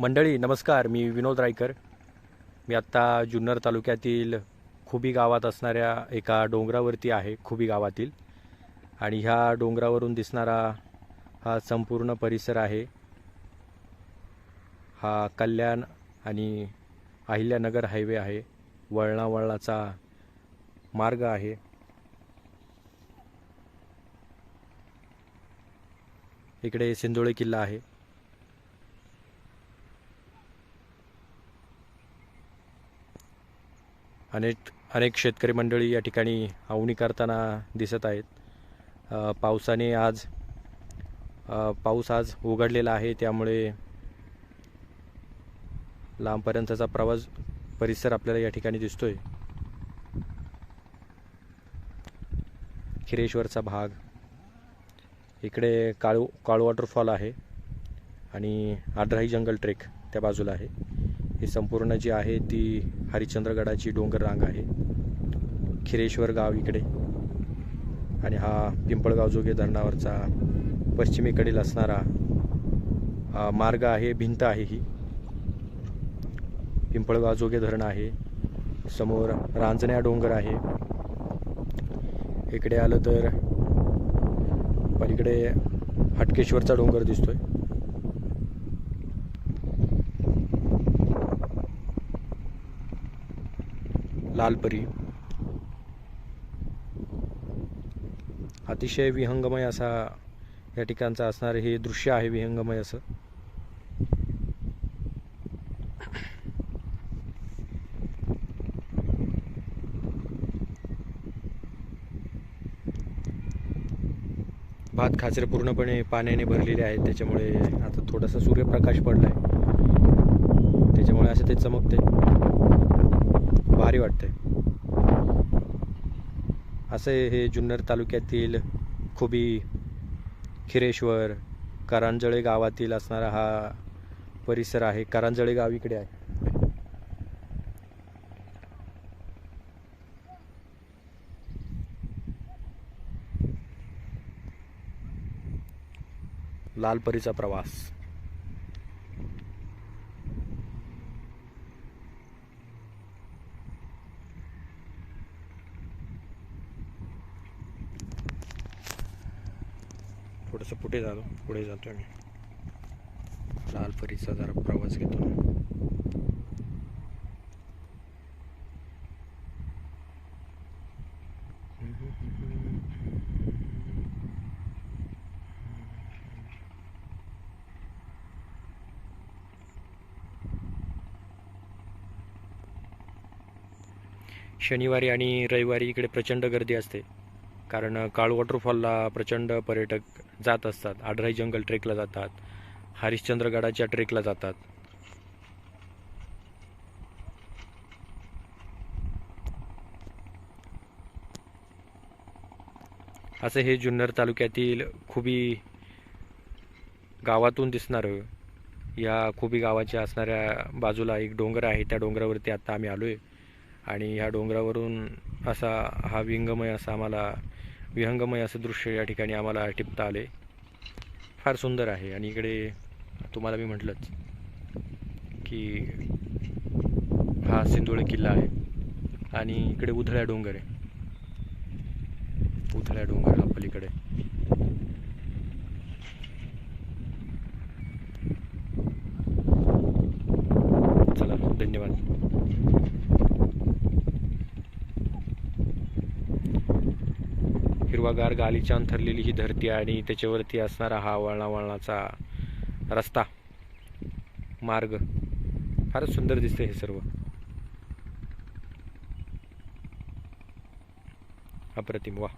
मंडळी नमस्कार. मी विनोद रायकर. मी आत्ता जुन्नर तालुक्यातील खुबी गावात असणाऱ्या एका डोंगरावरती आहे खुबी गावातील. आणि ह्या डोंगरावरून दिसणारा हा संपूर्ण परिसर आहे. हा कल्याण आणि अहिल्यानगर हायवे आहे. वळणावळणाचा मार्ग आहे. इकडे सिंदोळे किल्ला आहे. अनेक अनेक शेतकरी मंडळी या ठिकाणी आवणी करताना दिसत आहेत. पावसाने आज पाऊस आज उघडलेला आहे त्यामुळे लांबपर्यंतचा प्रवास परिसर आपल्याला या ठिकाणी दिसतोय. खिरेश्वरचा भाग. इकडे काळू काळू वॉटरफॉल आहे आणि आड्राई जंगल ट्रेक त्या बाजूला आहे. ही संपूर्ण जी आहे ती हरिश्चंद्रगडाची डोंगर रांग आहे. खिरेश्वर गाव इकडे. आणि हा पिंपळगाव जोगे धरणावरचा पश्चिमेकडील असणारा मार्ग आहे भिंत आहे ही. पिंपळगाव जोगे धरण आहे. समोर रांजण्या डोंगर आहे. इकडे आलं तर पलीकडे हटकेश्वरचा डोंगर दिसतोय. लालपरी. अतिशय विहंगमय असा या ठिकाणचं असणारं हे दृश्य आहे विहंगमय असं. भात खाचरे पूर्णपणे पाण्याने भरलेले आहेत त्याच्यामुळे आता थोडासा सूर्यप्रकाश पडला आहे त्याच्यामुळे असं ते चमकते. भारी वाटतंय. असे हे जुन्नर तालुक्यातील खुबी खिरेश्वर करांजळे गावातील असणारा हा परिसर आहे. करांजळे गाव इकडे आहे. लालपरीचा प्रवास. थोडंसं पुढे जातो पुढे जातो मी लाल परीचा जरा प्रवास घेतो. शनिवारी आणि रविवारी इकडे प्रचंड गर्दी असते. कारण काळ वॉटरफॉलला प्रचंड पर्यटक जात असतात. आडराई जंगल ट्रेकला जातात. हरिश्चंद्रगडाच्या ट्रेकला जातात. असं हे जुन्नर तालुक्यातील खुबी गावातून दिसणारं या खुबी गावाच्या असणाऱ्या बाजूला एक डोंगर आहे. त्या डोंगरावरती आत्ता आम्ही आलो आहे आणि ह्या डोंगरावरून असा हा विंगमय असा आम्हाला विहंगमय असं दृश्य या ठिकाणी आम्हाला टिपता आले. फार सुंदर आहे आणि इकडे तुम्हाला मी म्हटलंच की हा सिंधुळे किल्ला आहे आणि इकडे उधळ्या डोंगर आहे. उधळ्या डोंगर आपलीकडे पलीकडे. चला धन्यवाद. हिरवागार गालिचान ठरलेली ही धरती आणि त्याच्यावरती असणारा हा वळणा वळणाचा रस्ता मार्ग फारच सुंदर दिसते हे सर्व. अप्रतिम. वा.